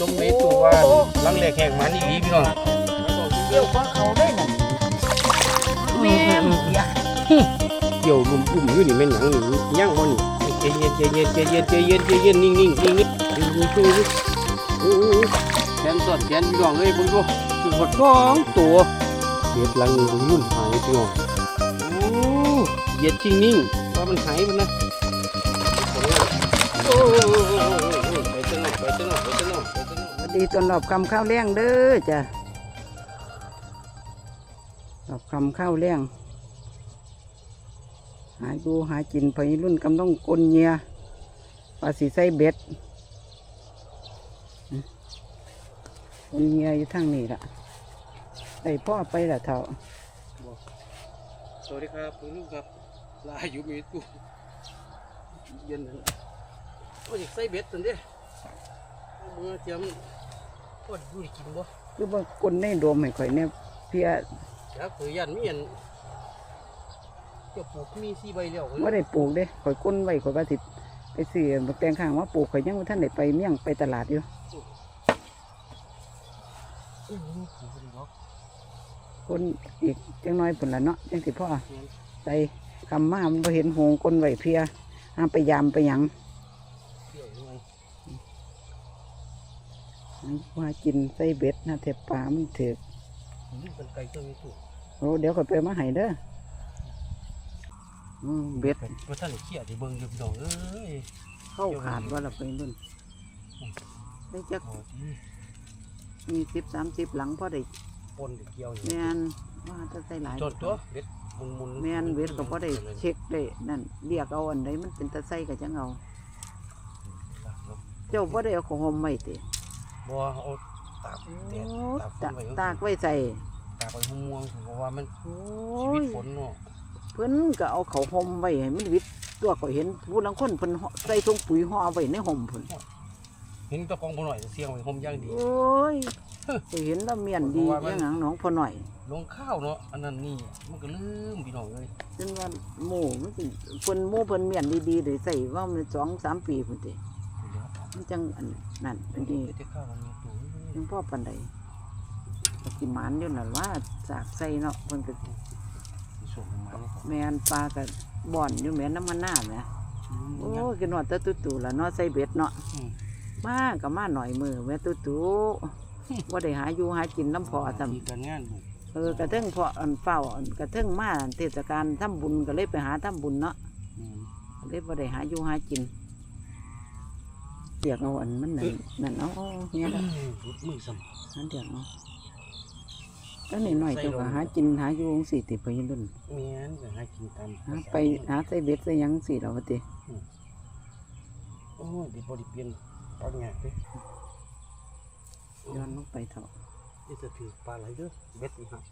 จมเมตัวว่าลังแหลกแหกมันอีหลีพี่น้องเกี่ยวกับเขาได้น่ะแม่มอย่าเกี่ยวลุ่มลุ่มอยู่นี่แม่นหยังนี่ย่างบ่นี่ใจเย็นใจเย็นใจเย็นใจเย็นใจเย็นนิ่งนิ่งนิ่งนิ่งนิ่งนิ่งนิ่งโอ้โหแขนสอดแขนพี่น้องเอ้ยเบิ่งดูคือหดสองตัวเด็ดหลังนี่รุ่นหายพี่น้องโอ้เหยียดจริงนิ่งว่ามันหายมันนะโอ้ ดีตอนรอบคำข้าวแรงเด้อจ้ะรอบคำข้าวแรงหาดูหากินไปรุ่นกำต้องกลเงียปลาสีใส่เบ็ดกลเงียอยู่ทางนี้ละไอพ่อไปละเท่าสวัสดีครับคุณลุงครับลาอยู่มีตู้เย็นเลยโอ้ยใส่เบ็ดตันเด้อามือเตรียม โอ้ยดูดิกินบ่คือว่ากลในโดมให้ข่อยเนี่ยเพียอยากเผยยันมีอันเจ้าปลูกมีสี่ใบแล้วไม่ได้ปลูกเด้ข่อยก้นไว้ข่อยว่าสิไปซื้อบักแตงข้างว่าปลูกข่อยยังบ่ท่านได้ไปเมี่ยงไปตลาดอยู่อือปลูกกันบ่คนอีกจังน้อยผลละเนาะจังสิพ่อใส่คำมามันบ่เห็นหงก้นไว้เพียห้ามไปยามไปหยัง เที่ยวยังไง ว่ากินใส่เบ็ดนะเทปลามันถือกนี่เป็นไก่ตัวมีตู้โอ้เดี๋ยวข่อยไปมาให้เด้ออืมเบ็ดว่าท่านได้เขี้ยที่เบิ่งอยู่พี่น้องเอ้ยเข้าขาดว่าเราไปรุ่นได้จักโอ้ดีมีสิบสามสิบหลังพอได้ปนได้เกี่ยวอยู่แมนว่าจะใส่หลายจดตัวเบ็ดมุนมุนแมนเบ็ดก็พอได้เช็คได้นั่นเรียกเอาอันใดมันเป็นตะไส้ก็จังเอาเจ้าพ่ได้เอาของหอมไว้ติ บ่เอาตากแดดโอ้ตากฝตานไว้ตากไว้ใส่ตากไว้ห่วงๆเพราะว่ามันโอ้ชีวิตยฝนเนาะเพิ่นก็เอาเขาห่มไว้ให้มันวิดตัวก็เห็นผู้ลังคนเพิ่นห่อใส่ถุงปุ๋ยห่อไว้ในห่มเพิ่นเห็นตะกองบ่หน่อยเสียงไว้ห่มอย่างดีโอ้ยก็เห็นแล้วเมียนดีเพราะว่ามันยังหนังน้องพอหน่อยลงข้าวเนาะอันนั้นนี่มันก็ลืมพี่น้องเลยจนว่าหมู่มันสิเพิ่นหมู่เพิ่นเมียนดีๆได้ใส่ว่ามันสองสามปีพุ่นติ มันจังอันนั่นอันนี้เดี๋ยวข้าวมันมีตู้ยังพ่อปานใดก็สิหมานอยู่นั่นว่าสากใส่เนาะเพิ่นก็ส่งมาเนี่ยแม่นปลาก็บ่อนอยู่แม่นน้ำมันหน้าแหมโอ้ยกินหอดแตะตุ่ๆละเนาะใส่เบ็ดเนาะมาก็มาหน่อยมือแม่ตุตุว่าได้หาอยู่หากินน้ำพอทมีการงานบุกำเออกระเทิงพออันเฝ้าอันกระเทิงมาเทศกาลทำบุญก็เลยไปหาทำบุญเนาะก็เลยว่าได้หาอยู่หากิน เสียกเอาอันมันนั่นนั่นเอาเอาเนี่ยละรุดมือซ้นั่นเดียวเอาแล้วนี่หน่อยเจ้าก็หากินหาอยู่จั่งสี่ติไปยรุ่นำเมียนก็หากินตามหาไปหาใส่เบ็ดใส่หยังสี่เราติโอ้ยดิบริเปลี่ยนปลาแงกเลยย้อนลงไปเถอะนี่จะถือปลาไหลเด้อเบ็ดนี่ครับ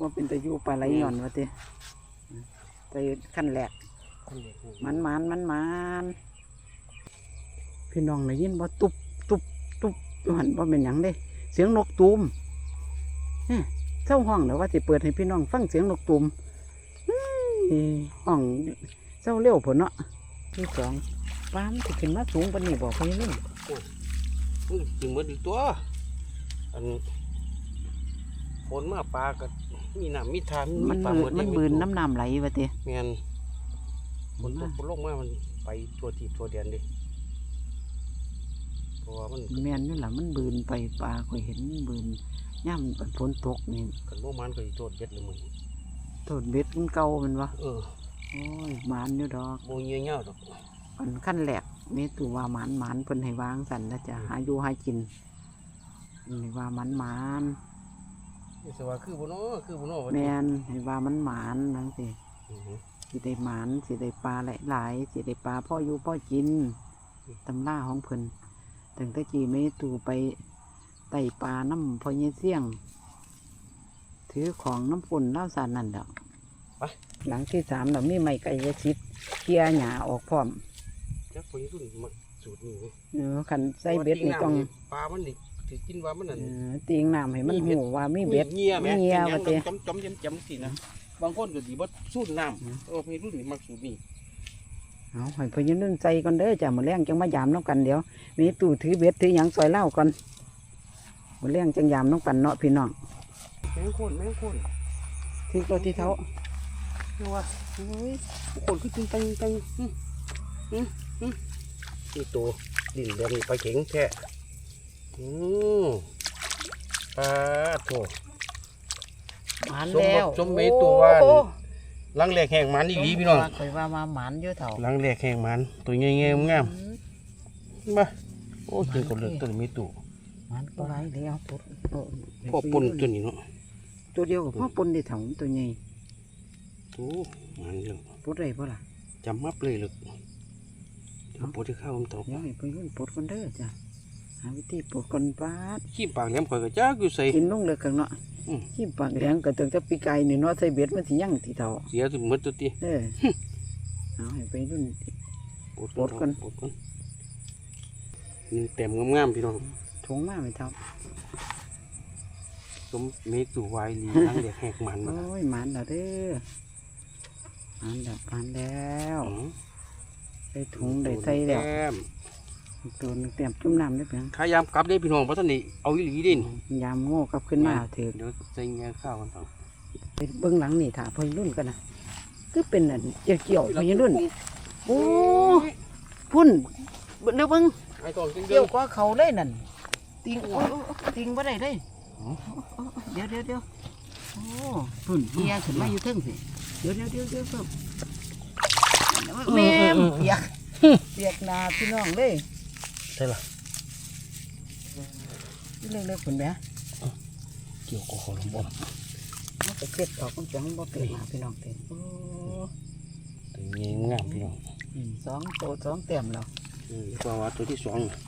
ว่าเป็นตะยูปลาไหลหย่อนวะติไปขั้นแรกคนเด็กมันมันมันมัน พี่น้องได้ยินว่าตุบตุบตุบอยู่หันว่าเป็นหยังเด้ เสียงนกตูมเนี่ยเจ้าห้องเดี๋ยวว่าสิเปิดให้พี่น้องฟังเสียงนกตูมอื้อห้องเจ้าเร็วผลเนาะที่สองป้ามนสิขึ้นมาสูงปานนี้บอกพี่นุ่นมันจริงเหมือนตัว อันฝนมาปลาก็มีน้ำมีทานมันปลาบืหนมันบืนน้ำน้ำไหลวะเต้เมียนฝนตกฝนลงมามันไปทั่วทิศทั่วแดนดิ เพราะว่ามันแม่นนี่แหละมันบืนไปปลาก็เห็นมันบืนย่ำฝนตกนี่กันบ่มันก็สิโทษเบ็ดเลยมึงต้นเบ็ดมันเก่าแมันวะเออโอ้ยหมานอยู่ดอกโมเงี้ยเงี้ยดอกอันขั้นแหลกเมตุว่าหมานหมานเพิ่นให้วางสันแล้วจะหาอยู่หากินให้ว่าหมันหมานนี่สว่าคือบ่เนาะคือบ่เนาะวะแมนให้ว่ามันหมานนั่นสิอือฮึสิได้หมานสิได้ปลาหลายๆสิได้ปลาพ่ออยู่พ่อกินตำล่าของเพิ่น ตั้งแต่กี่เมตุไปไต่ปลาน้ำพ่อเยเสี่ยง ถือของน้ำปุ่นเล่าสารนั่นดอกหลังที่สามเรามีไม้ไก่ยะชิดเคลียร์หญ้าออกพร้อมจักพวกนี้รุ่นมาสูตรนี้เว้ยเออขันใส่เบ็ดนี่ต้องปลามันนี่สิกินว่ามันนั่นเออตีงน้ำให้มันหูว่ามีเบ็ดเงียแม่มีเงียว่าติจำจำจำจำสินะบางคนก็สิบ่สูดน้ำเออพวกนี้รุ่นนี้มักสูตรนี้ห เอาให้พญานุ่นใจก่อนเด้อจ้ะมาแรงจังมายามน้องกันเดี๋ยวมีตู่ถือเบ็ดถือหยังซอยเล่าก่อนมาแรงจังยามน้องกันเนาะพี่น้องแมงโคนแมงโคนที่ตัวที่เท้าเรียกว่าโอ้ยโคนคือจริงจังจังอืมอืมอืมนี่ตัวดินเดินไปลาเข็งแท้อืมปลาโถหมานสมแล้วบัติสมเมตัวว่านโอ้ห ลังแหลกแห่งหมันอีกทีพี่น้องเคยว่ามาหมานอยู่เถ่าหลังแหลกแห่งหมันตัวเงี้ยๆงามๆมาโอ้ยกินกับเลือดตัวนี้มีตัวหมานก็ไรเดียวปุ๊บโอ้พ่อปนตัวนี้เนาะตัวเดียวกับพ่อปนได้เถ่าตัวใหญ่โอ้มันเรื่องปุ๊ได้ปะล่ะจำมับเลยเลยเดี๋ยวปวดที่ข้าวมันตกเดี๋ยวให้ไปยุ่นปลดก่อนเด้อจ้ะ หาวิธีปลดก่อนปาดขี้ปากแหลมข่อยก็จ้าอยู่ใส่ กินลงเลยกันเนาะอืม ขี้ปากแหลงก็ตึงจะปีไก่นี่เนาะใส่เบ็ดมันสิยั่งที่เท่าเสียถึงหมดตัวตีเออเอาให้ไปรุ่นปวดปวดก่อนปวดก่อนนี่เต็มงามๆพี่น้องถุงมาไม่เท่าสมเมตุวายลีหลังแหลกแหกหมันมาโอ้ยหมันแล้วเด้อหมันแล้วหมันแล้วอืมใส่ถุงได้ใส่แล้ว ต้ม ตัวหนึงเตรียมจุ่มน้ำได้เพียงขายามกลับได้พี่น้องเพราะท่านนี่เอาอีหลีเดินยามโง่กลับขึ้นมาเถอะเดี๋ยวใส่เงี้ยข้าวกันต่อไปเบื้องหลังนี่ถ่าพอรุ่นกันนะคือเป็นอันเกี่ยวเกี่ยวพอรุ่นโอ้พุ่นเดี๋ยวเบิ่งไอ้ตองจริงเดีเกี่ยยววก็เขาเลยนั่นติงโอ้ติงบ่ได้เลยเดี๋ยวเดี๋ยวเดี๋ยวโอ้พุ่นเฮียขึ้นมาอยู่เทิงสิเดี๋ยวเดี๋ยวเดี๋ยวเดี๋ยวเพิ่มแม่มเปียกเปียกหนาพี่น้องเลย ใช่ละเล็กๆพุ่นแหม่เกี่ยวกับขอลมบอมมันไปเก็บออกมันจังบ่เป็นหนาพี่น้องเต็มโอ้ตัวเงี้ยงามพี่น้องอืมสองโตวสองเต็มแล้วอืมเรียกว่าว่าตัวที่สองน่ะ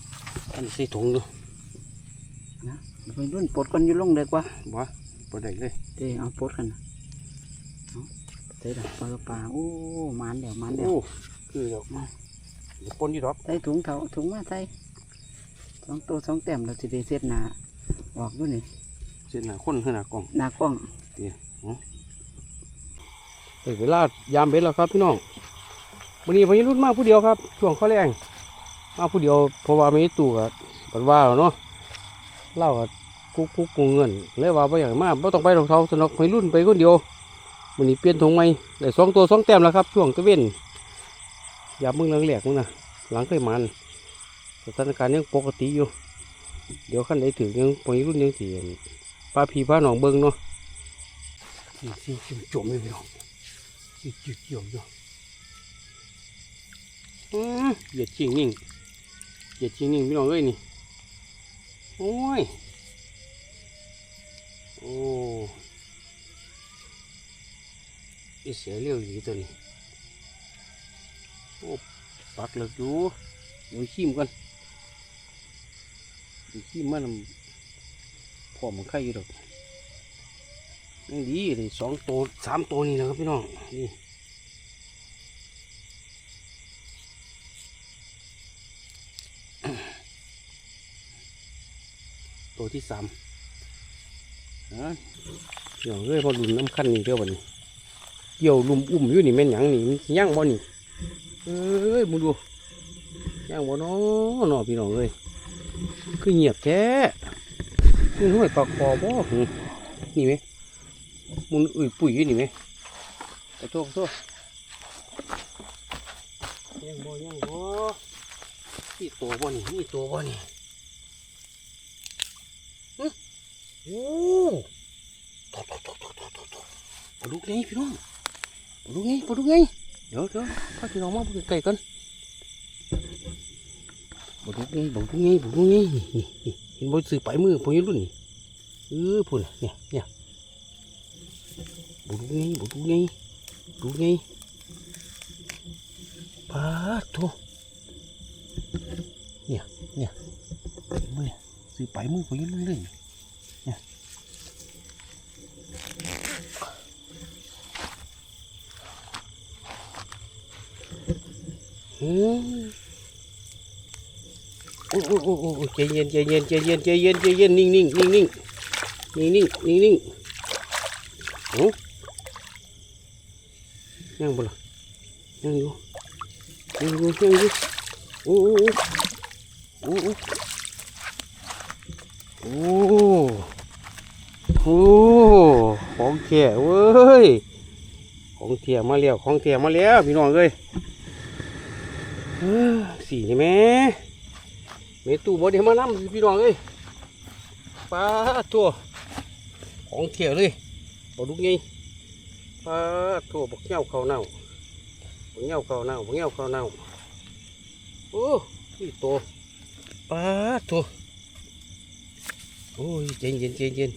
อันนี้ใส่ถุงดูนะไปรุ่นปลดกันอยู่ลงเลยกว่าบ่บ่ได้เลยเดี๋ยวเอาปลดกันนะเอาใส่ดอกปลาปลาโอ้หมันเดี๋ยวมันเดี๋ยวโอ้คือดอกมาเดี๋ยว ปนอยู่ดอกใส่ถุงเถาถุงมาใส่สองตัวสองแต้มเราจะได้เสียดหนาออกด้วยนี่เส้นหน้าคนขึ้นหน้ากล่องหนากล้องเฮ้ยเวลายามเบ็ดแล้วครับพี่น้องวันนี้พี่รุ่นมาผู้เดียวครับช่วงข้อแรงมาผู้เดียวเพราะว่าไม่มีตู้กับปัดว่าแล้วเนาะเล่ากับกุ๊กกุ๊กกูเงินเลยว่าไปอย่างมากไม่ต้องไปรองเท้าสนอกพี่รุ่นไปคนเดียววันนี้เปลี่ยนธงใหม่ได้สองตัวสองแต้มแล้วครับ ช่วงตะเวน ยามมึงหลังแหลกมึงนะหลังเคยมันสถานการณ์ยังปกติอยู่ เดี๋ยวขั้นใดถึงยังพี่รุ่นยังเสียป้าพี่ป้าหนองเบิ้งเนาะนี่สิจมเลยพี่น้องจิจิเกี่ยวอยู่อืมเหยียดจริงนิ่งเหยียดจริงนิ่งพี่น้องเอ้ยนี่โอ้ยโอ้ยเสียเร็วอยู่ตัวนี้ โอ้ปักเหลือกอยู่เดี๋ยขี้มกันเดี๋ยขี้มันพอมันไข่อยู่ดอกนี่ดีเลยสองตัวสามตัวนี่นะครับพี่น้องนี่ตัวที่สามฮะเดี๋ยวเอ้ยพอลุมน้ำขั้นนี่เด้อวันนี้เกี่ยวลุมอุ้มอยู่นี่แม่นหยังนี่ย่างบ่นี่ เอ้ยมึงดูย่างบ่นาะเนาะพี่น้องเอ้ยคือเงียบแท้นี่ห้วยปลาคอบ่หึนี่ไหมมุนอุ้ยปุ๋ยนี่ไหมขอโทษโทษย่างบ่ย่างบ่นี่ตัวบ่นี่นี่ตัวบ่นี่โอ้ตอตอตอตอตอตอตอปลาลูกไงพี่น้องปลาลูกไงปลาลูกไง nhớ chứ phát chị nó móc cái cây cân. Bổ thuốc ngay bổ thuốc ngay bổ thuốc ngay nhìn bố sư bảy mươi bố nhớ luôn nhỉ. Ừ phun nè nè. Bổ thuốc ngay bổ thuốc ngay bổ thuốc ngay ba, thua. Nè nè. Bảy mươi. Sư bảy mươi bố nhớ luôn nhỉ. โอ้โอ้โอ้โอ้โอ้โอ้ใจเย็นใจเย็นใจเย็นใจเย็นใจเย็นนิ่งนิ่งนิ่งนิ่งนิ่งนิ่งนิ่งนิ่งโอ้ยังบ่ล่ะยังอยู่เฮ้ยเฮ้ยเฮ้ยโอ้โอ้โอ้โอ้โอ้ของแก่เว้ยของเทียมาแล้วของเทียมาแล้วพี่น้องเอ้ย สีนี่แม่เมตู้บ่ได้มานำพี่น้องเอ้ยปลาตัวของเทียเลยบ่ดุกไงปลาตัวบักเหย้าเขาเน่าบกเหย้าเขาเน่าบกเหย้าเขาเน่าโอ้นี่โตปลาตัวโอ้ยเย็นเย็นเย็นเย็น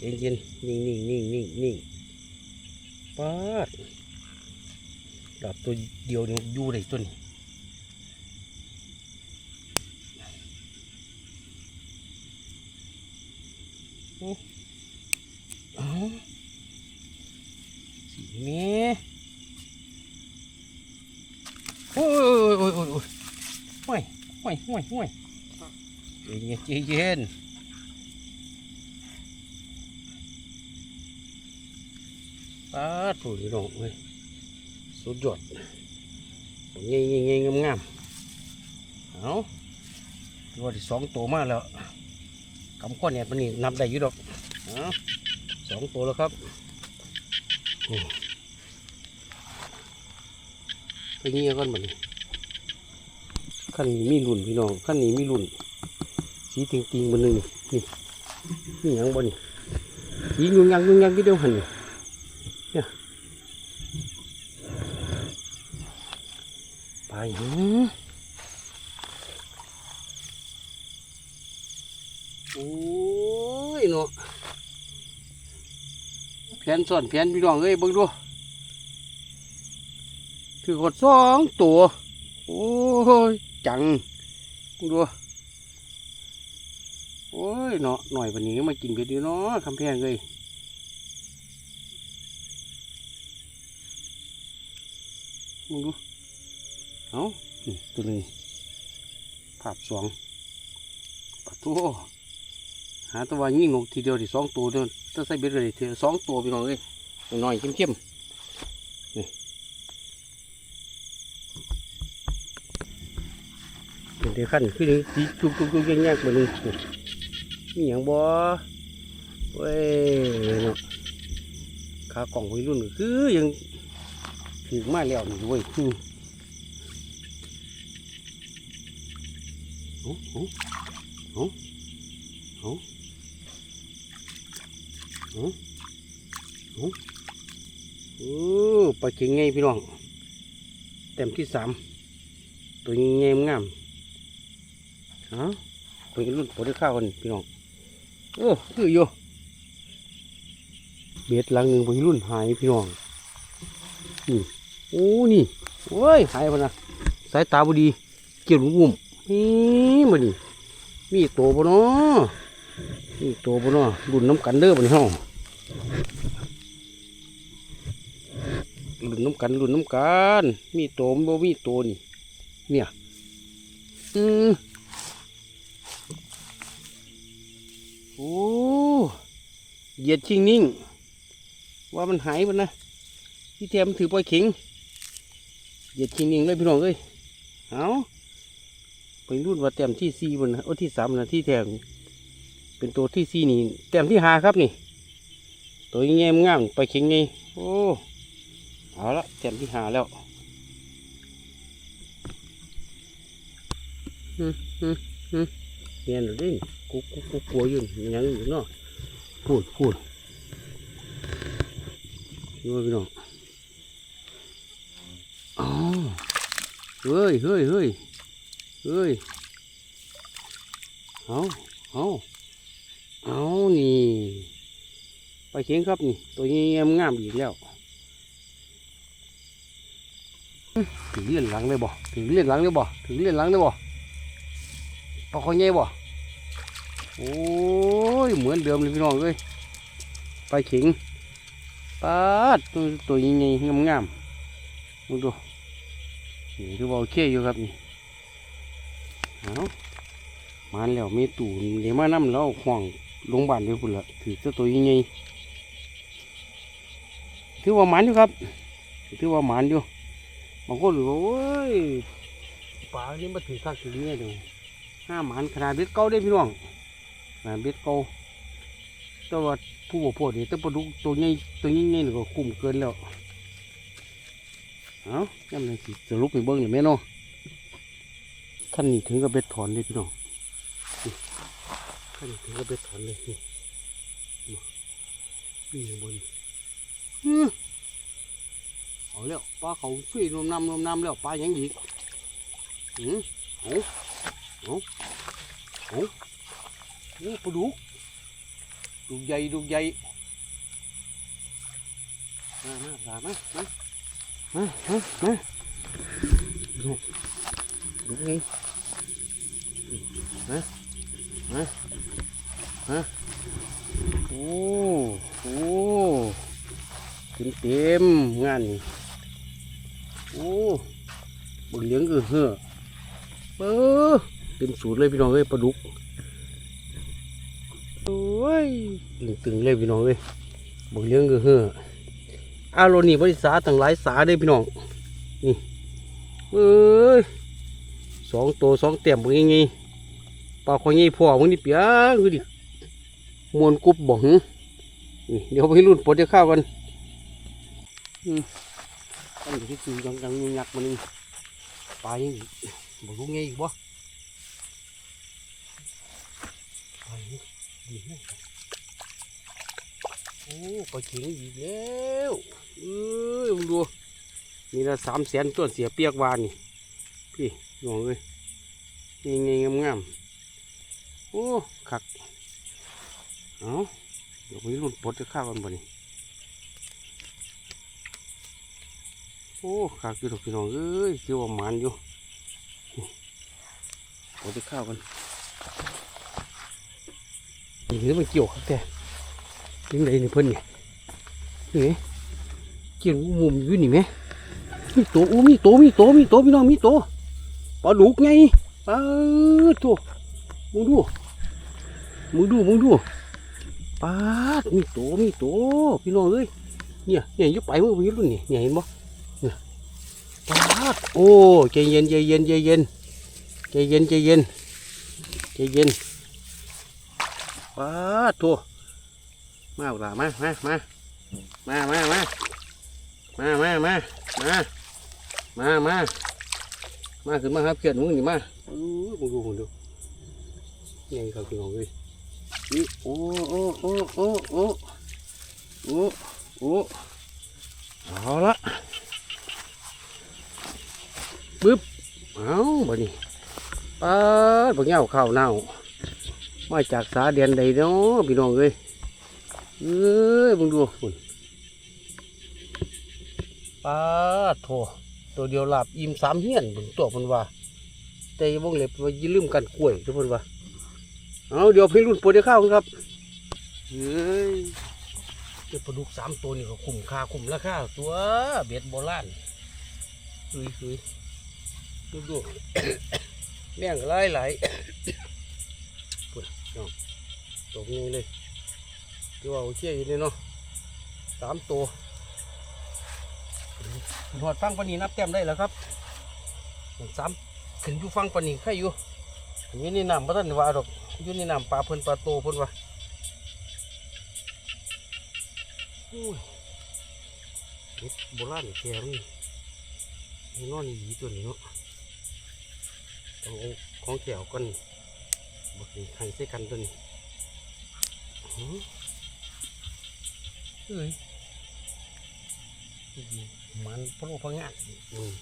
เย็นเย็นนิ่งนิ่งนิ่งนิ่งนิ่งปลาดับตัวเดียวอยู่ได้ตัวนี้ เอาสีเมโอ้ยโอ้ยโอ้ยโอ้ยห่วยห่วยห่วยห่วยเย็นเย็นปาถุยหลงเลยสุดยอดเงี้ยเงี้ยงามๆเอาตัวที่สองตัวมาแล้ว กำก้อเนี่ยมันนี่นับได้อยู่ดอกสองตัวแล้วครับไปนี่ก่อนบันขั้นนี้มีรุ่นพี่น้องขั้นนี้มีรุ่นสีติงติงบนหนึ่งนี่นี่ยังบ่นี่สียุ่งยังยุ่งยังกี่เดียวหันเนี่ยไปหืมโอ้ยเนาะ แผ นส่วนแผนพี่น้องเอ้ยเบิ่งดูถือกดสองตัว โอ้ย จังดูโอ้ยเนาะหน่อยวันนี้มากินเผ็ดดีเนาะคำแพงเลยเบิ่งดูเอานี่ตัวนึ่งภาพสองปะตัวหาตัวว่ายิ่งนกทีเดียวที่สองตัวเดียว ถ้าใส่เบ็ดเลยทีสองตัวพี่น้องเอ้ยน้อยเข้มๆนี่เป็นเด็กขั้นคือสีจุกจุกจุกแยกๆมาหนึ่งนี่อย่างบ่เว้ยเนาะขากล่องวัยรุ่นคือยังถึงมาแล้วนี่เว้ยโอ้โอ้โอ้โอ้ โอ้ปลาเข็งไงพี่น้อง เต็มที่สาม ตัวนี้ไงงามฮะเป็นรุ่นปลดข้าวกันพี่น้องโอ้คืออยู่เบ็ดหลังหนึ่งเป็นรุ่นหายพี่น้องนี่โอ้นี่โอ้ยหายพะนะสายตาบดี เกี่ยวงุ่มนี่มาดิมีโตปะเนาะ มีโตปะเนาะรุ่นน้ำกันเด้อปะเนี่ยลุ่นน้ำกันลุ่นน้ำกัน มีโตมบ่มีโตนี่ เนี่ย อืมโอ้เหยียดชิงนิ่ง ว่ามันหายมันนะที่แทมถือปล่อยข็งเหยียดชิงนิ่งเลยพี่น้องเอ้ยเอาไปรุ่นว่าแต้มที่สี่บนนะโอ้ที่สามนะที่แทม เป็นตัวที่สี่นี่แต้มที่ห้าครับนี่ ตัวยังไงงามไปล่อยเข็งไงโอ้เอาละเต็มที่หาแล้วฮึฮึฮึเนียนหรือดิกูกูกูกลัวอยู่มันยังอยู่เนาะพูดพูดดูพี่น้องอ๋อเฮ้ยเฮ้ยเฮ้ยเฮ้ยเอาเอา เอานี่ไปเขียงครับนี่ ตัวนี้งามอีกแล้วถึงเล่นหลังเลยบ่ถึงเล่นหลังเลยบ่ถึงเล่นหลังเลยบ่ปลาคอยใหญ่บ่โอ้ยเหมือนเดิมเลยพี่น้องเอ้ยไปเข็งปาดตัวตัวใหญ่ๆงามๆมึงดูนี่คือว่าโอเคอยู่ครับนี่เอามาแล้วมีตู่เดี๋ยวมานํแล้วห่วง ลงบ้านด้วยพุ่นละถือเจ้าตัวใหญ่ๆถือว่าหมันอยู่ครับถือว่าหมันอยู่บางคนบอกโอ้ยปลานี่มาถือข้างถือเนี่ยเดูห้าหมันขนาดเบ็ดเก่าได้พี่น้องขนาดเบ็ดเก่าแต่ว่าผู้บ่พอดีแต่ปลาดุกตัวใหญ่ตัวใหญ่ๆนี่ก็คุ้มเกินแล้วเอาย่ำเลยสิสรุปให้เบิ่งเลยแม่เนาะขั้นนี้ถึงกับเบ็ดถอนเลยพี่น้อง ขั้นถึงกับเบ็ดถอนเลยนี่นี่นี่อยู่บนอื้อเอาแล้วปลาเขาฟีนมน้ำนมน้ำแล้วปลาหยังอีกหืมเอาเอาเอาโอ้ปลาดุกดุกใหญ่ดุกใหญ่มามามามามามามามาดุดุกไงมามา มาโอ้โอ้เต็มเต็มๆงานนี่โอ้บนเลี้ยงก็เหือเออเต็มสูตรเลยพี่น้องเอ้ยปลาดุกโอ้ยตึงๆเลยพี่น้องเอ้ยบนเลี้ยงก็เหืออารมณ์นี่บริษาตั้งหลายสาเด้พี่น้องนี่เอ้ยสองตัวสองเต็มเป็นยังไงปลาคอยใหญ่พ่อมึงนี่เปียกคือดิ มวนกรุบบ่หึนี่เดี๋ยวไปรุ่นปลดจะข้าวกันอันนี้คือยังยังยักมันนี่ปลายังบ่รู้ไงอีกบ่ปลายังโอ้ปลาเข็งอีกแล้วเอ้ยมึงดูนี่ละสามแสนตัวเสียเปียกวานนี่พี่ลองเลยนี่ไงงามงามๆโอ้ขัก เอาเดี๋ยวไปรุ่นปลดจะข้าวกันบ่นี่โอ้ขากอยู่ดอกพี่น้องเอ้ยเกี่ยวว่าหมันอยู่เอาไปข้าวกันนี่นี่มันเกี่ยวครับแต่ยังไงนี่เพิ่นนี่นี่ไงเกี่ยวมุมอยู่นี่ไหมมีโตโอ้มีโตมีโตมีโตพี่น้องมีโตปลาดุกไงปลาตัวมึงดูมึงดูมึงดู ปลาดมีโตมีโตพี่น้องเอ้ยเนี่ยเนี่ยอยุบไปมึงไปอยุบรุ่นนี่เนี่ยเห็นบ่ยปาดโอ้ใจเย็นใจเย็นใจเย็นใจเย็นใจเย็นใจเย็นปาดโถมาเอาล่ะมามามามามามามามามามามามามาขึ้นมาครับเพื่อนมึงนี่มาอู้มึงดูมึงดูยังเขาคือของเลย นี่โอ้โอ้โอ้โอ้โอ้โอ้โอ้เอาละปึ๊บเอาบ่นี่ปาดบ่เงาข้าวเน่ามาจากสาเดียนใดเนาะพี่น้องเอ้ยเอ้ยมึงดูคุณปาดโถตัวเดียวหลับอิ่มสามเฮียนเบิ่งตัวเพิ่นว่าแต่วงเล็บว่าย่าลืมกันกล้วยทุกคนว่า เอาเดี๋ยวพี่รุ่นปวดเดี๋ยวข้าวกันครับเฮ้ยเจ้าปลาดุกสามตัวนี่ก็คุ้มค่าคุ้มราคาตัวเบ็ดโบราณเฮ้ยเฮ้ยดูดูแม่งไหลไหลายปุ่นน้องตกนี้เลยที่ว่าโอเคอยู่นี่เนาะสามตัวหอดฟังปานนีนับแต้มได้แล้วครับสามขึ้นอยู่ฟังปานนีใครอยู่อยู่นี่น้ำพระท่านว่าดอก อยู่นี่น้ำปลาเพิ่นปลาโตเพิ่นว่าอุ้ยเฮ็ดโบราณแกมันนี่นอนอยู่ตัวนี้เนาะต้องเอาของแถวกันบดนี้ไข่ใส่กันตัวนี้หือเฮ้ยมันพะโลพะงานอืม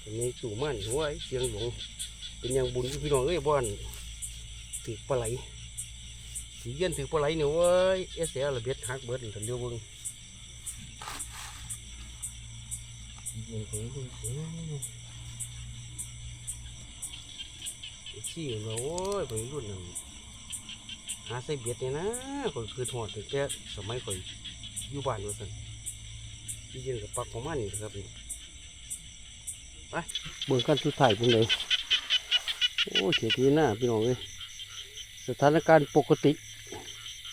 เป็นไงจู่มันหัวไอ้เสียงหลง เป็นอย่างบุญพี่น้องเอ้ยบ้านถือปลาไหลถือเย็นถือปลาไหลเนี่ยเว้ยเอสเอลเบียดหักเบิร์ดถึงเดียวเบิ่งของเบิ่งอืมชี้มาโอ้ยไปรุ่นนั้นหาใส่เบียดเนี่ยนะข่อยคือถอดตั้งแต่สมัยข่อยู่บ้านว่าซั่นที่ยืนกับปักของมันนี่ครับไปเบิ่งกันสุดท้ายเป็นไง โอ้เสียทีหน้าพี่น้องเลยสถานการณ์ปกติ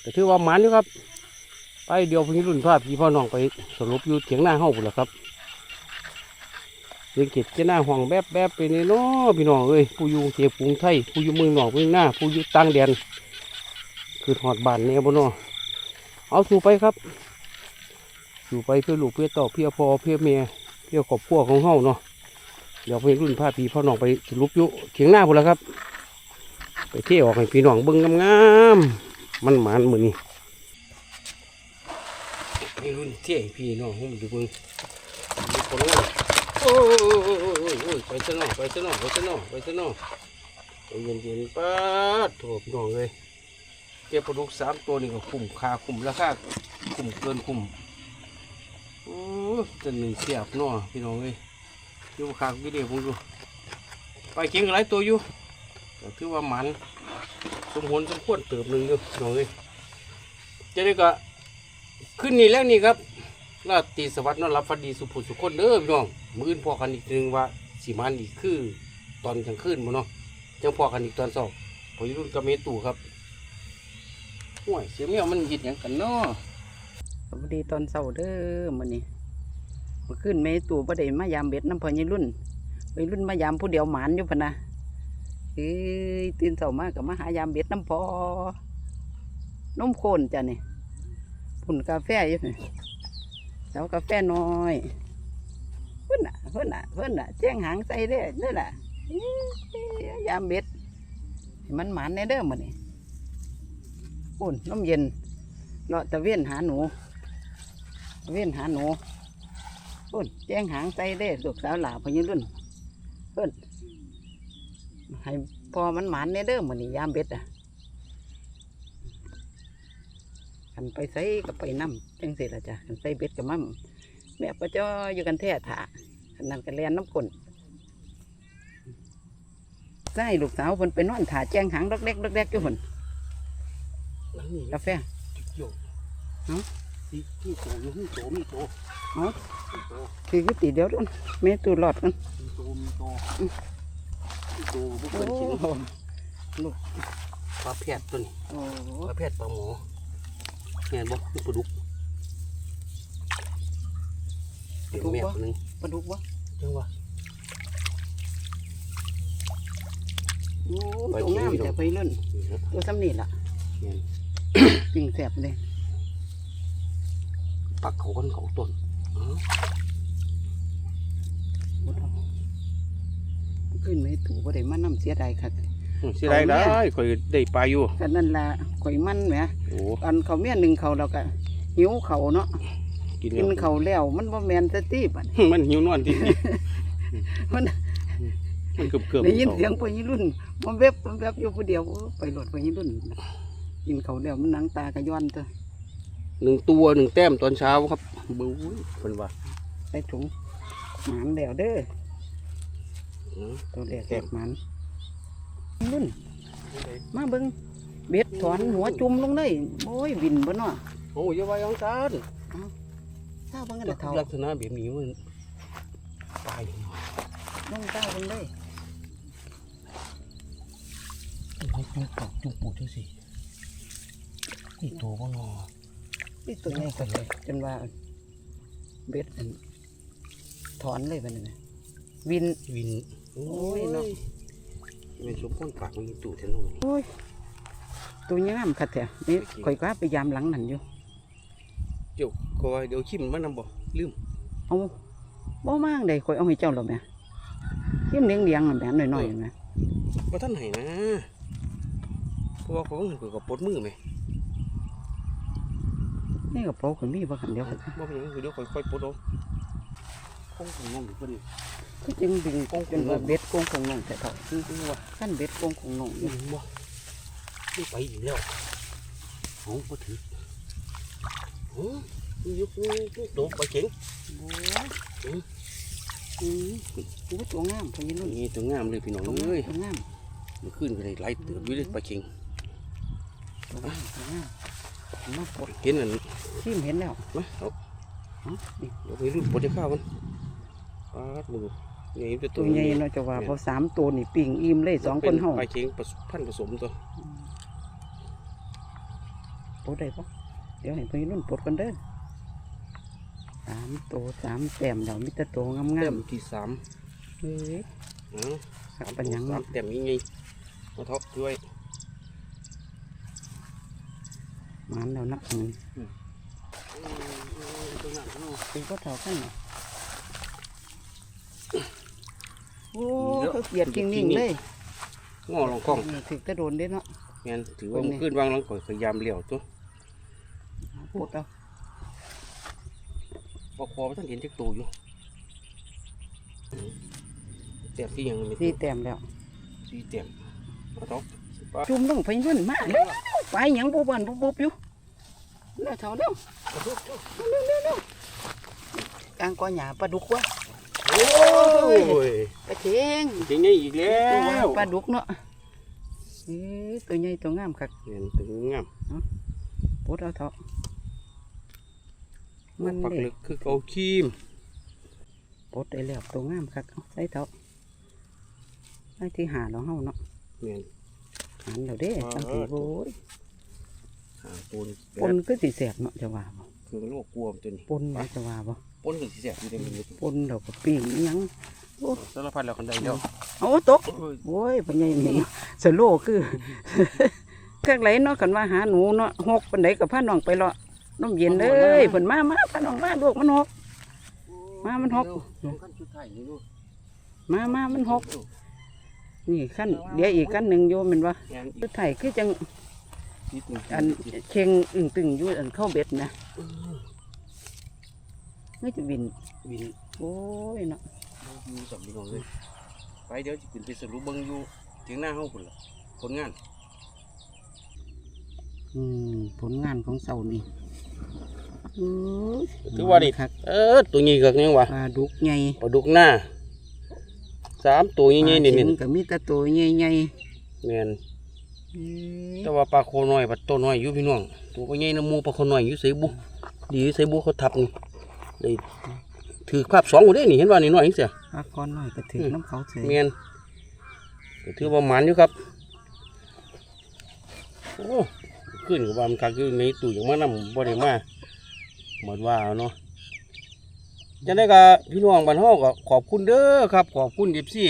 แต่ถือว่าหมันอยู่ครับ ไปเดียวพี่รุ่นพาพพี่พ่อน้องไปสรุปอยู่เถียงหน้าห้องพุ่นละครับเรื่องเก็ดจะหน้าห้องแบบแบบไปนี่เนาะพี่น้องเอ้ยผู้อยู่เทียกรุงไทยผู้อยู่เมืองนอกเมืองหน้าผู้อยู่ต่างแดนคือหอดบานเนี่ยบ่เนาะเอาสู่ไปครับ สู่ไปเพื่อลูกเพื่อต่อเพื่อพ่อเพื่อเมียเพื่อครอบครัวของเฮาเนาะ เดี๋ยวไปรุ่นพาพี่พ่อน้องไปสรุปอยู่เขียงหน้าพุ่นละครับ ไปเที่ยวออกให้พี่น้องเบิ่งงามๆมันหมานมือนี้นี่รุ่นเที่ยวพี่น้องผมดูเบิ่งมีคนงามโอ้ยโอ้ยโอ้ยโอ้ยโอ้ยไปซะหน่อไปซะหน่อไปซะหน่อไปซะหน่อยใจเย็นๆป้าดโถพี่น้องเลยเก็บปลาดุกสามตัวนี่ก็คุ้มค่าคุ้มราคาคุ้มเกินคุ้มโอ้ยจะหนึ่งเสียบเนาะพี่น้องเลย ดูคากวิดีโอผมดูไปเก่งหลายตัวอยู่ก็ถือว่าหมันสมผลสมควรเติบหนึ่งอยู่น้องเอ้ยจะได้ก็ขึ้นนี่แล้วนี่ครับราตีสวัสดิ์นรับฟันดีสุภุสุคนเด้อพี่น้องมื้ออื่นพอกันอีกนึงว่าสีมันอีกคือตอนกลางคืนมั้เนาะจังพอกันอีกตอนสองพอรุ่นกับเมตู่ครับห่วยเสียงแมวมันหิดหยังกันเนาะสวัสดีตอนเช้าเด้อมื้อนี้เมื่อคืนแม่ตู่บ่ได้มายามเบ็ดน้ำพอใหญ่รุ่นวัยรุ่นมายามผู้เดียวหมานอยู่พะนะเอ้ยตื่นเช้ามาก็มาหายามเบ็ดน้ำพอนมโคนจ้ะนี่พุ่นกาแฟอยู่นี่เสากาแฟน้อยเพิ่นน่ะเพิ่นน่ะเพิ่นน่ะแจ้งหางใส่เด้อเด้อน่ะยามเบ็ดมันหมานแน่เด้อมื้อนี้พุ่นน้ำเย็นเลาะตะเวียนหาหนูเวียนหาหนู พิ่นแจ้งหางใส่เด้ลูกสาวหลาพญรุ่นเพิ่นให้พอมันหมานเนเด้อมื้อนี้ยามเบ็ดอะคันไปใส่ก็ไปน้ำจังสิละจ้ะคันใส่เบ็ดกับมั่มแม่ก็จะอยู่กันแท้ถาคันนั้นก็แลนน้ำกลนใส่ลูกสาวเพิ่นไปนอนถาแจ้งหางดอกเล็กดอกเล็กอยู่เพิ่นนั่นนี่กาแฟโยเอ้า ที่ที่โตอยู่ที่โตมีโตเอ้ามีโตคือกุฏิเดียวด้วยแม่ตูหลอดกันมีโตมีโตมีโตบุกโอ้เป็นชิ้นโหปลาแพทย์ตัวนี้ปลาแพทย์ปลาหมอเห็นบ่ลูกปลาดุกเดี๋ยวแม่คนนึงปลาดุกวะจังวะโอ้ไปตัวงามที่ดอกแต่ไปเล่นตัวซ้ำนี่ล่ะเห็นปิ่งแสบเลย ปักเขากันเขาต้นอ้าวบ่ต้องขึ้นไม่ถูกบ่ได้มานํเสียดายคักเสียดายได้ข่อยได้ปลาอยู่กันนั่นล่ะข่อยมันแหมโอ้อันเขาวเมียหนึ่งเขาเราก็หิวเขาเนาะกินกินแล้วเขาวแล้วมันบ่แม่นสติบัดมันหิวนอนที่มันมันเกือบเกือบได้ยินเสียงพญรุ่นมันเว็บมันเว็บอยู่ผู้เดียวโอ้ไปโหลดพญรุ่นกินเขาวแล้วมันหนังตากระย้อนเถอะ หนึ่งตัวหนึ่งแต้มตอนเช้าครับบู๊ยเป็นว่าใส่ถุงหมานแล้วเด้ออืมตัวแรกแตกมันรุ่นมาเบิงเบ็ดถอนหัวจุ่มลงเลยโอ้ยวินบ่เนาะโอ้ยอย่าไว้ของฉันถ้าเบิ่งกันนะเท่าลักษณะแบบนี้มันตายลงเต้าเบิ่งเลยให้จุ่มปูจุ่มปูจังสินี่ตัวบ่นอ นี่ตัวนี้ก็เลยจนว่าเบ็ดอันถอนเลยบัดนี้นะวิน วิน โอ้โอ้ยยเนาะเป็นสมพ้นปากมันตู่เท่านั้นโอ้ยตัวงามคัดแท้นี่ข่อยก็ไปยามหลังนั่นอยู่เดี๋ยวก็ว่าเดี๋ยวชิมมันนำบ่ลืมเอาบ่มางได้ข่อยเอาให้เจ้าแล้วแหม่ยิ้มเลี้ยงๆนั่นแหม่น้อยๆนั่นแหม่ว่าท่านไหนนะเพราะว่าเขาเห็นกับปลดมือไหม นี่กระเป๋าข่อยมีบ่คันเดียวบ่เป็นหยังเดี๋ยวค่อยๆปลดเอาคงถึงงงอยู่เพิ่นคือจึงดึงจนว่าเบ็ดโกงของน้องแต่เท่าจริงๆว่าขั้นเบ็ดโกงของน้องนี่บ่นี่ไปอีกแล้วเอาบ่ถือโอ้ยยกนี่โดดไปเก่งโอ้ยอืมอู้ตัวงามพญานุ่นนี่ตัวงามเลยพี่น้องตัวงามเอ้ยตัวงามเมื่อคืนก็ได้ไล่เติบอยู่เลยปลาเก่งตัวงามตัวงาม มาปลดเห็นอันชิมเห็นแล้วมาเอาเอ้านี่เดี๋ยวไปรุ่นปลดจะข้าวกันปลาดมือนี่จะตัวใหญ่เนาะจะว่าพอสามตัวนี่ปิ่งอิ่มเลยสองคนเฮาปลาเก่งผสมพันธุ์ผสมตัวปลดได้ปะเดี๋ยวให้พญานุ่นปลดกันเด้อสามตัวสามแต้มเดี๋ยวมิตรตัวงามแต้งามมที่สามเฮ้ยเอ้าสักปัญญังสาเนาะมเต็มยังไงมาท็อปด้วย มันแล้วนะอืมตัวนั้นเอาเป็นก็เท่ากันเนาะโอ้เขาเกียดจริงนิ่งเลยงอลองกล้องถึกจะโดนเด้เนาะแม่นถือว่ามันขึ้นวางหลังก่อยพยายามเลี้ยวตัวพูดเอาพอคอมันต้องเห็นจักตูอยู่เต็มที่ยังไม่สี่แต้มแล้วสี่เต็มมาท็อปปจุ่มลงไปยุ่นมากเลยไปยังบูบันบุบบุบอยู่ เร็วเท่าเร็วเร็วเร็วเร็วกลางกอหญ้าปลาดุกวะโอ้ยปลาเชงจริงไงอีกแล้วปลาดุกเนาะเอ้ยตัวใหญ่ตัวงามคักเห็นถึงงามปวดเอาเถอะมันปักเด็ลึกคือเกาคีมปวดได้แล้วตัวงามคักเอาใส่เถอะไอ้ที่หาเราเฮาเนาะแม่นหันเราเด้อ๋อตั้งสีโอ้ย หาปูนปนก็สิแสบเนาะจะว่าบ่คือโลกกลัวมันตัวนี้ปนเนาะจะว่าบ่ปนคือสิแสบอยู่ในมือปนเราก็ปิ้งอิหยังสารพัดแล้วคนใดเดียวเอาตกโอ้ยปัญญานี่สโลคือ เครื่องไหลเนาะกันว่าหาหนูเนาะหกปันไดกับพาน้องไปเลาะน้ำเย็นเลยเพิ่นมามาพาน้องมาลูกมันหกมามันหกขั้นชุดไทยนี่ลูกมามามันหกนี่ขั้นเดี๋ยวอีกขั้นหนึ่งโยมแมันว่างานอีสุกดไทายคือจังนิดหนึง อันเชงอึ่งตึงอยู่อันเข้าเบ็ดนะนี่จะบินวินโอ้ยเนาะอยู่สับดีของเลยไปเดี๋ยวจะขึ้นไปสรุปเบิ่งอยู่ถึงหน้าห้องคุณล่ะผลงาน อืมผลงานของเสานี่อื้อถือว่าดิครับเออตัวนี้ก็ยังวะปลาดุกใหญ่ปลาดุกหน้าสามตัวใหญ่ๆนี่ปลานี่เข็งก็มีแต่ตัวใหญ่แม่นๆ แต่ว่าปลาโคน้อยปลาตัวน้อยอยู่พี่น้องตัวก็ใหญ่น้ำหมูปลาโคน้อยอยู่ใส่บุดีอยู่ใส่บุเขาทับนี่เลยถือภาพสองหมดเลยนี่เห็นว่านี่น้อยจังเสียปลาคอนน้อยก็ถึงน้ำเขาเฉยเมียนก็ถือว่าหมันอยู่ครับโอ้ขึ้นกับว่ามันคักอยู่ในตู้อย่างมานำบ่ได้มาหมดว่าเอาเนาะจะได้กับพี่น้องบ้านเฮาก็ขอบคุณเด้อครับ ขอบคุณเอฟซี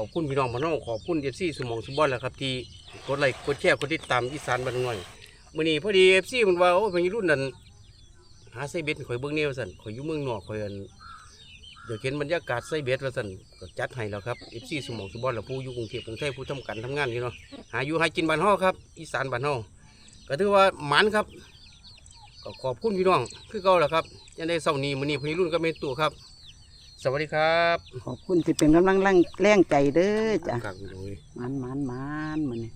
ขอบคุณพี่น้องบ้านเฮาขอบคุณเอฟซีสมองสุบอลแหละครับที่กดไลค์กดแชร์กดติดตามอีสานบ้านหน่อยมื้อนี้พอดีเอฟซีมันว่าโอ้เป็นรุ่นนั้นหาไซเบ็ดข่อยเบิ่งแนวสั่นข่อยอยู่เมืองนอกข่อยอันเดี๋ยวเห็นบรรยากาศไส้เบ็ดว่าสันก็จัดให้แล้วครับเอฟซีสมองสุบอลและผู้อยู่กรุงเทพกรุงไทยผู้ทำการทำงานอยู่เนาะหาอยู่ให้กินบ้านเฮาครับอีสานบ้านเฮาก็ถือว่าหมันครับก็ขอบคุณพี่น้องคือเก่าแหละครับยังได้เสาร์นี้มื้อนี้พี่รุ่นก็เป็นตัวครับ สวัสดีครับขอบคุณที่เป็นกำลังแรงใจเด้อจ้ะกากอยู่ตรงนี้มันมันมันมันนี่